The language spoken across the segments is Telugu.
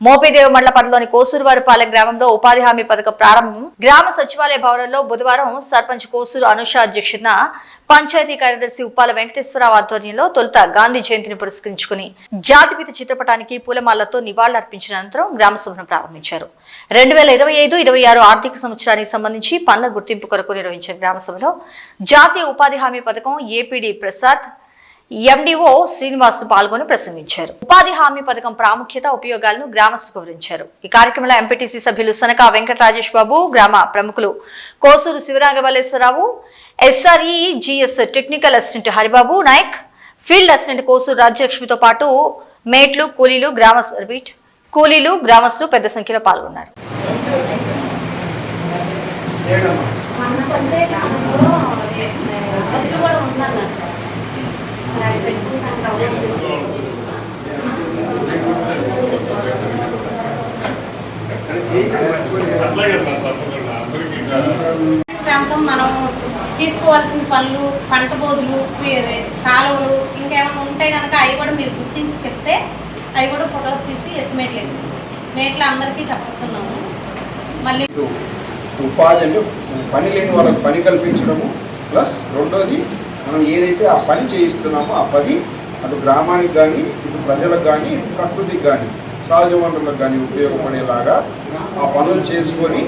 మోపిదేవ్ మండల పరిధిలోని కోసూరువారిపాలెం గ్రామంలో ఉపాధి హామీ పథకం ప్రారంభం. గ్రామ సచివాలయ భవనంలో బుధవారం సర్పంచ్ కోసూరు అనుష అధ్యక్షతన పంచాయతీ కార్యదర్శి ఉప్పాల వెంకటేశ్వరరావు ఆధ్వర్యంలో తొలుత గాంధీ జయంతిని పురస్కరించుకుని జాతిపిత చిత్రపటానికి పూలమాలతో నివాళులర్పించిన అనంతరం గ్రామసభను ప్రారంభించారు. రెండు వేల ఇరవై ఐదు ఇరవై ఆరు ఆర్థిక సంవత్సరానికి సంబంధించి పనుల గుర్తింపు కొరకు నిర్వహించిన గ్రామసభలో జాతీయ ఉపాధి హామీ పథకం ఏపీడీ ప్రసాద్ ఎండిఓ శ్రీనివాస్ పాల్గొని ప్రసంగించారు. ఉపాధి హామీ పథకం ప్రాముఖ్యత ఉపయోగాలను గ్రామస్తులకు వివరించారు. ఈ కార్యక్రమంలో ఎంపీటీసీ సభ్యులు సనక వెంకట రాజేష్ బాబు గ్రామ ప్రముఖులు Kosuru Sivarangamalleswararao SRE GS technical assistant Haribabu Naik field assistant Kosuru రాజ్యలక్ష్మితో పాటు మేట్లు కూలీలు గ్రామ సర్వీట్ కూలీలు గ్రామస్తులు పెద్ద సంఖ్యలో పాల్గొన్నారు. మొన్న కొంచెం ప్రాంతం మనం తీసుకోవాల్సిన పనులు పంట బోధులు కాలువలు ఇంకేమైనా ఉంటే కనుక అవి కూడా మీరు గుర్తించి చెప్తే అవి కూడా ఫొటోస్ తీసి ఎస్టిమేట్ లేదు మేట్లు అందరికీ చెప్తున్నాము మళ్ళీ ఉపాధి అంటే పని లేని వాళ్ళకి పని కల్పించడము ప్లస్ రెండోది మనం ఏదైతే ఆ పని చేయిస్తున్నామో ఆ పని అటు గ్రామానికి కానీ ఇటు ప్రజలకు కానీ ఇటు ప్రకృతికి కానీ సహజ వనరులకు కానీ ఉపయోగపడేలాగా ఆ పనులు చేసుకొని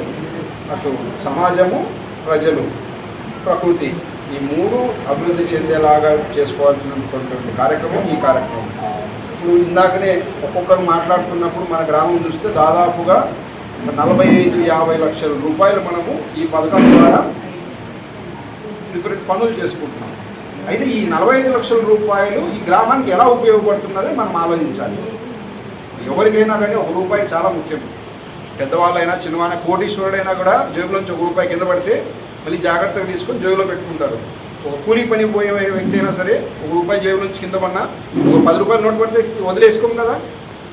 అటు సమాజము ప్రజలు ప్రకృతి ఈ మూడు అభివృద్ధి చెందేలాగా చేసుకోవాల్సినటువంటి కార్యక్రమం ఈ కార్యక్రమం. ఇప్పుడు ఇందాకనే ఒక్కొక్కరు మాట్లాడుతున్నప్పుడు మన గ్రామం చూస్తే దాదాపుగా నలభై ఐదు యాభై లక్షల రూపాయలు మనము ఈ పథకం ద్వారా డిఫరెంట్ పనులు చేసుకుంటున్నాం. అయితే ఈ నలభై ఐదు లక్షల రూపాయలు ఈ గ్రామానికి ఎలా ఉపయోగపడుతున్నదే మనం ఆలోచించాలి. ఎవరికైనా కానీ ఒక రూపాయి చాలా ముఖ్యం. పెద్దవాళ్ళైనా చిన్నవాళ్ళైనా కోటీశ్వరుడైనా కూడా జేబులోంచి ఒక రూపాయి కింద పడితే మళ్ళీ జాగ్రత్తగా తీసుకొని జేబులో పెట్టుకుంటారు. ఒక కూలీ పని పోయే వ్యక్తి అయినా సరే ఒక రూపాయి జేబులోంచి కింద పడినా ఒక పది రూపాయలు నోటు పడితే వదిలేసుకోం కదా.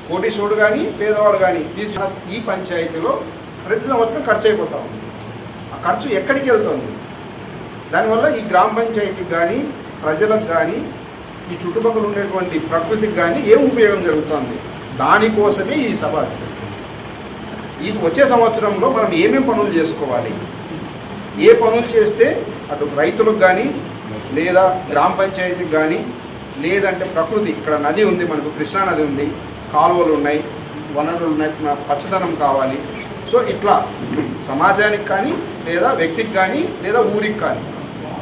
కోటీశ్వరుడు కానీ పేదవాడు కానీ తీసుకున్న ఈ పంచాయతీలో ప్రతి సంవత్సరం ఖర్చు అయిపోతా ఉంది. ఆ ఖర్చు ఎక్కడికి వెళ్తుంది? దానివల్ల ఈ గ్రామ పంచాయతీకి కానీ ప్రజలకు కానీ ఈ చుట్టుపక్కల ఉండేటువంటి ప్రకృతికి కానీ ఏం ఉపయోగం జరుగుతుంది? దానికోసమే ఈ సభ ఈ వచ్చే సంవత్సరంలో మనం ఏమేమి పనులు చేసుకోవాలి? ఏ పనులు చేస్తే అటు రైతులకు కానీ లేదా గ్రామ పంచాయతీకి కానీ లేదంటే ప్రకృతి ఇక్కడ నది ఉంది మనకు కృష్ణా నది ఉంది కాలువలు ఉన్నాయి వనరులు ఉన్నాయి పచ్చదనం కావాలి. సో ఇట్లా సమాజానికి కానీ లేదా వ్యక్తికి కానీ లేదా ఊరికి కానీ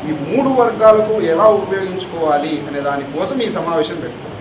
ఈ మూడు వర్గాలకు ఎలా ఉపయోగించుకోవాలి అనే దానికోసం ఈ సమావేశం పెట్టుకోవాలి